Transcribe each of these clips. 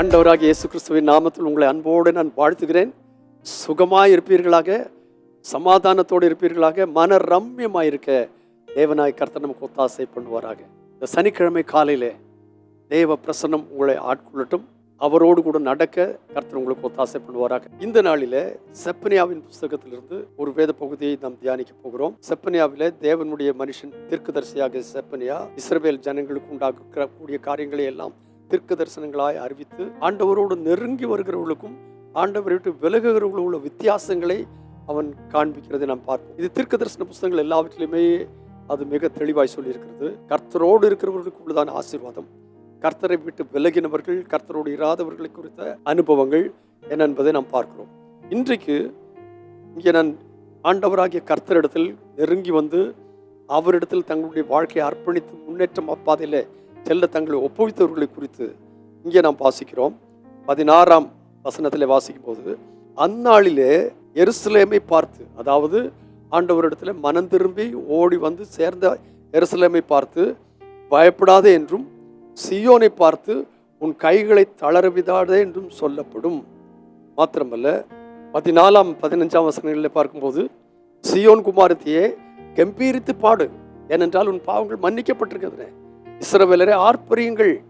அண்டவராக இயேசு கிறிஸ்துவின் நாமத்தில் உங்களை அன்போடு நான் வாழ்த்துகிறேன். சுகமாக இருப்பீர்களாக சமாதானத்தோடு இருப்பீர்களாக மன ரம்யமாக இருக்க தேவனாய் கர்த்தர் நமக்கு ஒத்தாசை பண்ணுவாராக. இந்த சனிக்கிழமை காலையிலே தேவ பிரசன்னம் உங்களை ஆட்கொள்ளட்டும். அவரோடு கூட நடக்க கர்த்தர் உங்களுக்கு ஒத்தாசை பண்ணுவாராக. இந்த நாளில செப்பனியாவின் புஸ்தகத்திலிருந்து ஒரு வேத பகுதியை நாம் தியானிக்க போகிறோம். செப்பனியாவில தேவனுடைய மனுஷன் தீர்க்கதரிசியாக செப்பனியா இஸ்ரவேல் ஜனங்களுக்கு உண்டாக்கக்கூடிய காரியங்களை எல்லாம் தீர்க்க தரிசனங்களாய் அறிவித்து ஆண்டவரோடு நெருங்கி வருகிறவர்களுக்கும் ஆண்டவரை விட்டு விலகுகிறவர்களும் உள்ள வித்தியாசங்களை அவன் காண்பிக்கிறதை நாம் பார்ப்போம். இது தீர்க்க தரிசன புஸ்தகங்கள் எல்லாவற்றிலுமே அது மிக தெளிவாய் சொல்லியிருக்கிறது. கர்த்தரோடு இருக்கிறவர்களுக்கு உள்ளதான ஆசீர்வாதம். கர்த்தரை விட்டு விலகினவர்கள் கர்த்தரோடு இராதவர்களை குறித்த அனுபவங்கள் என்ன என்பதை நாம் பார்க்கிறோம். இன்றைக்கு இங்கே நான் ஆண்டவராகிய கர்த்தரிடத்தில் நெருங்கி வந்து அவரிடத்தில் தங்களுடைய வாழ்க்கையை அர்ப்பணித்து முன்னேற்றம் அப்பாதையில் செல்ல தங்களை ஒப்புவித்தவர்களை குறித்து இங்கே நாம் வாசிக்கிறோம். பதினாறாம் வசனத்தில் வாசிக்கும் போது அந்நாளிலே எருசலேமை பார்த்து அதாவது ஆண்டவரிடத்தில் மனம் திரும்பி ஓடி வந்து சேர்ந்த எருசலேமை பார்த்து பயப்படாதே என்றும் சியோனை பார்த்து உன் கைகளை தளரவிடாதே என்றும் சொல்லப்படும். மாத்திரமல்ல பதினாலாம் பதினஞ்சாம் வசனங்களில் பார்க்கும்போது சியோன் குமாரத்தியே கம்பீரித்து பாடு ஏனென்றால் உன் பாவங்கள் மன்னிக்கப்பட்டிருக்கிறதுனே இஸ்ரவேலரை ஆர்ப்பரியுங்கள்.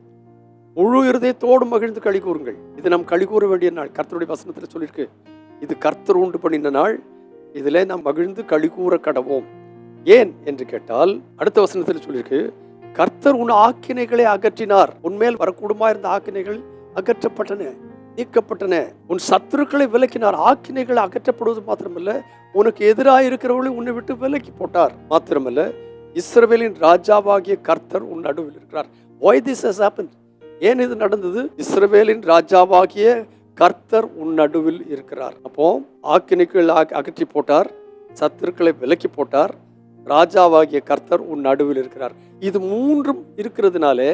முழு இருதயத்தோடு மகிழ்ந்து களி கூறுங்கள். இது நாம் களி கூற வேண்டிய நாள். கர்த்தருடைய வசனத்தில் சொல்லியிருக்கு. இது கர்த்தர் உண்டு பண்ணின நாள். இதில் நாம் மகிழ்ந்து களி கூற கடவோம். ஏன் என்று கேட்டால் அடுத்த வசனத்தில் சொல்லியிருக்கு கர்த்தர் உன் ஆக்கினைகளை அகற்றினார். உன்மேல் வரக்கூடுமா இருந்த ஆக்கினைகள்? அகற்றப்பட்டன நீக்கப்பட்டன. உன் சத்துருக்களை விலக்கினார். ஆக்கினைகள் அகற்றப்படுவது மாத்திரமல்ல உனக்கு எதிராக இருக்கிறவர்களை உன்னை விட்டு விலக்கி போட்டார். மாத்திரமல்ல இஸ்ரவேலின் ராஜாவாகிய கர்த்தர் உன் நடுவில் இருக்கிறார். ஒய் திஸ் ஹஸ் ஹேப்பன் ஏன் இது நடந்தது? இஸ்ரவேலின் ராஜாவாகிய கர்த்தர் உன் நடுவில் இருக்கிறார். அப்போ ஆக்கினைகள் அகற்றி போட்டார் சத்துருக்களை விலக்கி போட்டார் ராஜாவாகிய கர்த்தர் உன் நடுவில் இருக்கிறார். இது மூன்றும் இருக்கிறதுனாலே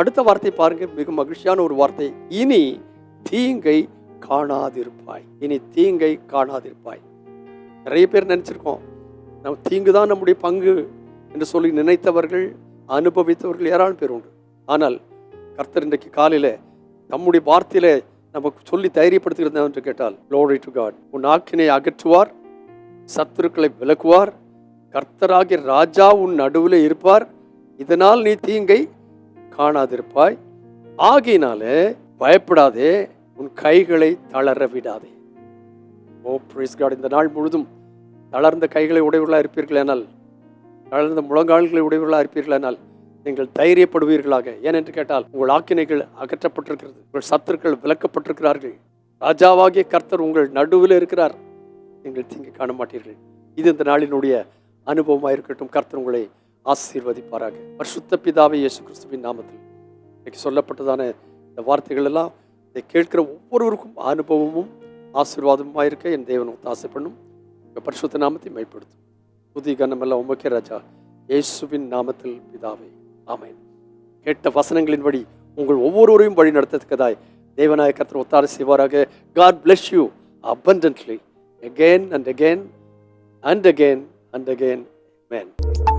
அடுத்த வார்த்தை பாருங்க மிக மகிழ்ச்சியான ஒரு வார்த்தை. இனி தீங்கை காணாதிருப்பாய். இனி தீங்கை காணாதிருப்பாய். நிறைய பேர் நினைச்சிருக்கோம் நம்ம தீங்கு தான் நம்முடைய பங்கு. என்று சொல்லி நினைத்தவர்கள் அனுபவித்தவர்கள் ஏராளம் பேர் உண்டு. ஆனால் கர்த்தர் இன்றைக்கு காலையில் தம்முடைய வார்த்தையில நமக்கு சொல்லி தைரியப்படுத்துகிறது என்று கேட்டால் லோரி டு காட் உன் ஆக்கினை அகற்றுவார் சத்துருக்களை விலக்குவார் கர்த்தராகிய ராஜா உன் நடுவில் இருப்பார். இதனால் நீ தீங்கை காணாதிருப்பாய். ஆகையினாலே பயப்படாதே உன் கைகளை தளர விடாதே. ஓ பிரைஸ் காட் இந்த நாள் முழுதும் தளர்ந்த கைகளை உடையவர்களாக இருப்பீர்களானால் தளர்ந்த முழங்கால்களை உடையவர்களாக இருப்பீர்களானால் நீங்கள் தைரியப்படுவீர்களாக. ஏனென்று கேட்டால் உங்கள் ஆக்கினைகள் அகற்றப்பட்டிருக்கிறது. உங்கள் சத்துருக்கள் விலக்கப்பட்டிருக்கிறார்கள் ராஜாவாகிய கர்த்தர் உங்கள் நடுவில் இருக்கிறார். நீங்கள் தீங்கு காண மாட்டீர்கள் இது இந்த நாளினுடைய அனுபவமாக இருக்கட்டும். கர்த்தர் உங்களை ஆசீர்வதிப்பாராக. பரிசுத்த பிதாவை இயேசு கிறிஸ்துவின் நாமத்தில். இன்னைக்கு சொல்லப்பட்டதான இந்த வார்த்தைகள் எல்லாம் இதை கேட்கிற ஒவ்வொருவருக்கும் அனுபவமும் ஆசீர்வாதமாக இருக்க என் தேவன் ஆசை பண்ணும் பரிசுத்த நாமத்தை மேம்படுத்தும் புதிய கனமெல்லாம் உமக்கே ராஜா. இயேசுவின் நாமத்தில் பிதாவே. ஆமேன். கேட்ட வசனங்களின்படி உங்கள் ஒவ்வொருவரையும் வழி நடத்ததுக்கதாய் தேவநாயகத்தில் ஒத்தாறு செய்வாராக. God bless you abundantly. Again and again and again and again. Amen.